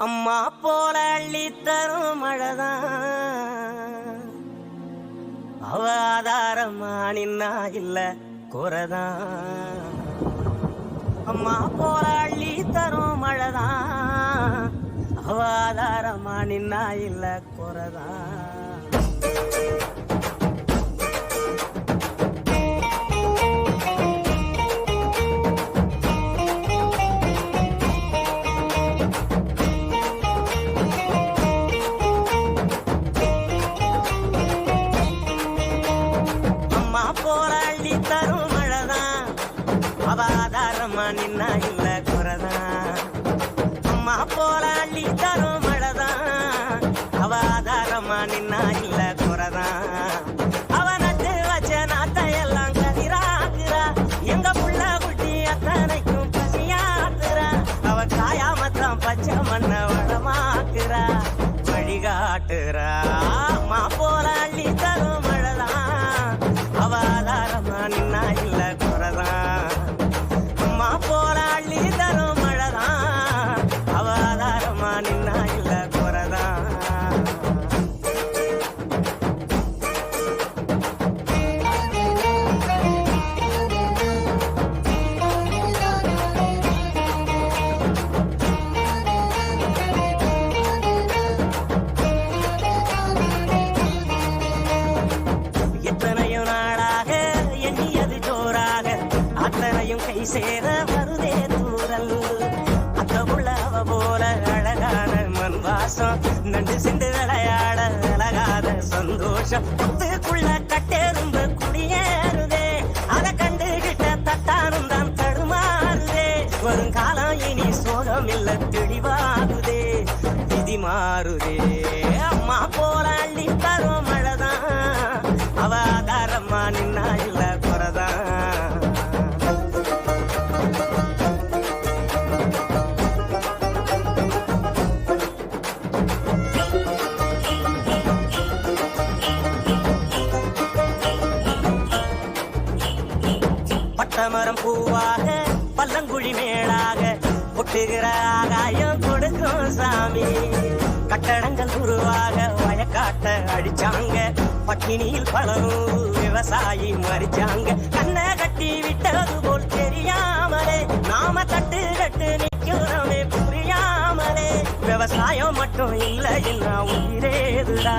அம்மா போல அள்ளித்தரும் மழைதான் அவ ஆதாரமா நின்னா இல்ல குறைதான். அம்மா போல அள்ளித்தரும் மழைதான் அவ ஆதாரமா நின்னா இல்ல குறைதான். அவாதாரமா நின்னா இல்ல குறைதான். அம்மா போல அள்ளி தரும் மழைதான் அவாதாரமா நின்னா இல்ல குறைதான். அவ வச்ச நாட்டை எல்லாம் கதிராக்குறா. எங்க புள்ள குட்டி அத்தனைக்கும் பசியாக்குறா. அவ காயாமத்தான் பச்சை மண்ண வளமாக்குறா. வழிகாட்டுறா. சேர வருதே தூரல். அத்த உள்ள போல அழகான மண் வாசம் நண்டு சிந்து விளையாட அழகாத சந்தோஷம். புத்துக்குள்ள கட்டெரும்பு குடியேறுதே. அதை கண்டு கிட்ட தட்டானும் தான் தடுமாறுதே. வரும் காலம் இனி சோகம் இல்ல தெளிவாகுதே. விதி மாறுதே. பட்டமரம் பூவாக பல்லங்குழி மேலாக ஒட்டுகிற ஆகாயம் கொடுக்கும் சாமி. கட்டடங்கள் உருவாக வயக்காட்ட அடிச்சாங்க. பட்டினியில் பலரும் விவசாயி மறிச்சாங்க. கண்ணை கட்டி விட்டது போல் தெரியாமலே நாம தட்டு கட்டு நிற்கிறோமே புரியாமலே. விவசாயம் மட்டும் இல்லை என்ன உயிரேதுடா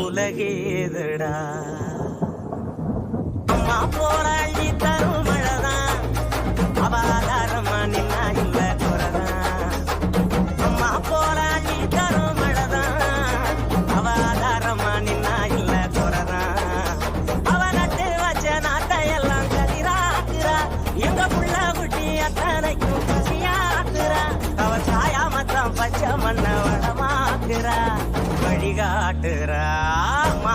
உலகேதுடா. அம்மா போராடி தரும் ஆதாரமா நின்னா இல்ல குறைதான் அம்மா போல தரும் மழைதான் அவ ஆதாரமா நின்னா இல்ல குறைதான் அவ நட்டு வச்ச நாட்டை எல்லாம் கதிராக்குறா. எங்க புள்ள குட்டி அத்தனைக்கும் பசியாக்குறா. அவ சாயாமத்தான் பச்சை மண்ண வளமாக்குறா. வழிகாட்டுறா. அம்மா